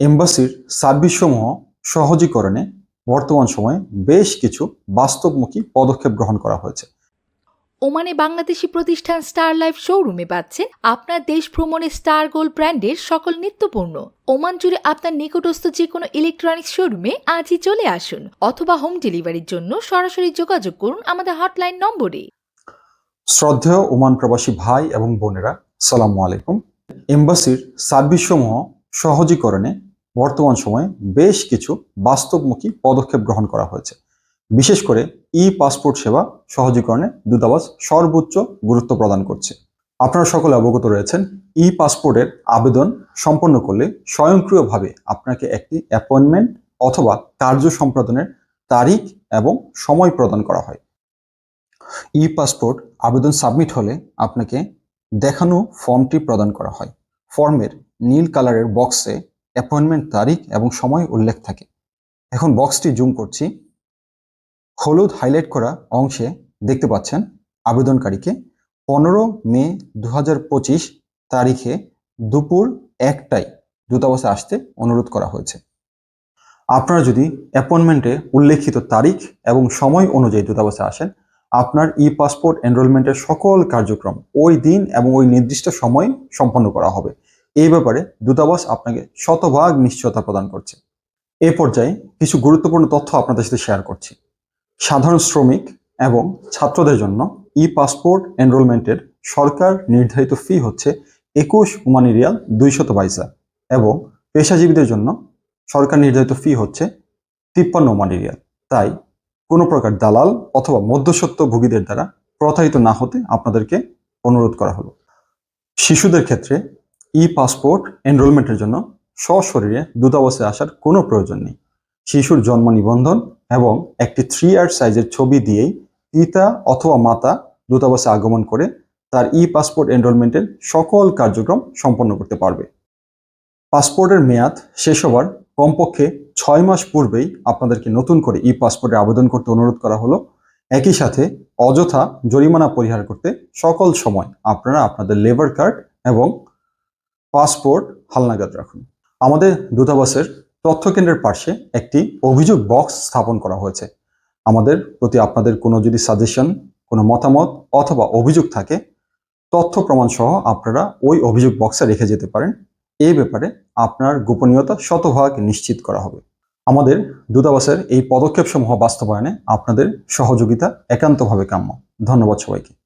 এম্বাসির সার্ভিসসমূহ সহজীকরণে বর্তমান সময়ে বেশ কিছু বাস্তবমুখী পদক্ষেপ গ্রহণ করা হয়েছে। ওমানে বাংলাদেশি প্রতিষ্ঠান স্টার লাইফ শোরুমে পাচ্ছে আপনার দেশ ভ্রমণে স্টার গোল্ড ব্র্যান্ডের সকল নিত্যপণ্য। ওমান জুড়ে আপনার নিকটস্থ যে কোনো ইলেকট্রনিক্স শোরুমে আজই চলে আসুন অথবা হোম ডেলিভারির জন্য সরাসরি যোগাযোগ করুন আমাদের হটলাইন নম্বরে। শ্রদ্ধেয় ওমান প্রবাসী ভাই এবং বোনেরা সালামু আলাইকুম। এম্বাসির সার্ভিসসমূহ সহজীকরণে বর্তমান সময়ে বেশ কিছু বাস্তবমুখী পদক্ষেপ গ্রহণ করা হয়েছে। বিশেষ করে ই পাসপোর্ট সেবা সহজীকরণে দূতাবাস সর্বোচ্চ গুরুত্ব প্রদান করছে। আপনারা সকলে অবগত রয়েছেন ই পাসপোর্টের আবেদন সম্পন্ন করলে স্বয়ংক্রিয়ভাবে আপনাকে একটি অ্যাপয়েন্টমেন্ট অথবা কার্য সম্পাদনের তারিখ এবং সময় প্রদান করা হয়। ই পাসপোর্ট আবেদন সাবমিট হলে আপনাকে দেখানো ফর্মটি প্রদান করা হয়। ফর্মের নীল কালারের বক্সে অ্যাপয়েন্টমেন্ট তারিখ এবং সময় উল্লেখ থাকে। এখন বক্সটি জুম করছি। হলুদ হাইলাইট করা অংশে দেখতে পাচ্ছেন আবেদনকারীকে পনেরো মে দু হাজার পঁচিশ তারিখে দুপুর একটায় দূতাবাসে আসতে অনুরোধ করা হয়েছে। আপনারা যদি অ্যাপয়েন্টমেন্টে উল্লেখিত তারিখ এবং সময় অনুযায়ী দূতাবাসে আসেন, আপনার ই পাসপোর্ট এনরোলমেন্টের সকল কার্যক্রম ওই দিন এবং ওই নির্দিষ্ট সময় সম্পন্ন করা হবে। এই ব্যাপারে দূতাবাস আপনাকে শতভাগ নিশ্চয়তা প্রদান করছে। এ পর্যায়ে কিছু গুরুত্বপূর্ণ তথ্য আপনাদের সাথে শেয়ার করছি। সাধারণ শ্রমিক এবং ছাত্রদের জন্য ই পাসপোর্ট এনরোলমেন্টের সরকার নির্ধারিত ফি হচ্ছে একুশ উমানি রিয়াল দুইশত বাইসা এবং পেশাজীবীদের জন্য সরকার নির্ধারিত ফি হচ্ছে তিপ্পান্ন উমানি রিয়াল। তাই কোনো প্রকার দালাল অথবা মধ্যস্বত্ব ভোগীদের দ্বারা প্রতারিত না হতে আপনাদেরকে অনুরোধ করা হলো। শিশুদের ক্ষেত্রে ই পাসপোর্ট এনরোলমেন্টের জন্য সশরীরে দূতাবাসে আসার কোনো প্রয়োজন নেই। শিশুর জন্ম নিবন্ধন এবং একটি থ্রি আর সাইজের ছবি দিয়েই পিতা অথবা মাতা দূতাবাসে আগমন করে তার ই পাসপোর্ট এনরোলমেন্টের সকল কার্যক্রম সম্পন্ন করতে পারবে। পাসপোর্টের মেয়াদ শেষ হবার কমপক্ষে ছয় মাস পূর্বেই আপনাদেরকে নতুন করে ই পাসপোর্টে আবেদন করতে অনুরোধ করা হলো। একই সাথে অযথা জরিমানা পরিহার করতে সকল সময় আপনারা আপনাদের লেবার কার্ড এবং পাসপোর্ট হালনাগাদ রাখুন। আমাদের দূতাবাসের তথ্য কেন্দ্রের পাশে একটি অভিযোগ বক্স স্থাপন করা হয়েছে। আমাদের প্রতি আপনাদের কোনো যদি সাজেশন, কোনো মতামত অথবা অভিযোগ থাকে, তথ্য প্রমাণ সহ আপনারা ওই অভিযোগ বক্সে রেখে যেতে পারেন। এই ব্যাপারে আপনার গোপনীয়তা শতভাগ নিশ্চিত করা হবে। আমাদের দূতাবাসের এই পদক্ষেপসমূহ বাস্তবায়নে আপনাদের সহযোগিতা একান্তভাবে কাম্য। ধন্যবাদ সবাইকে।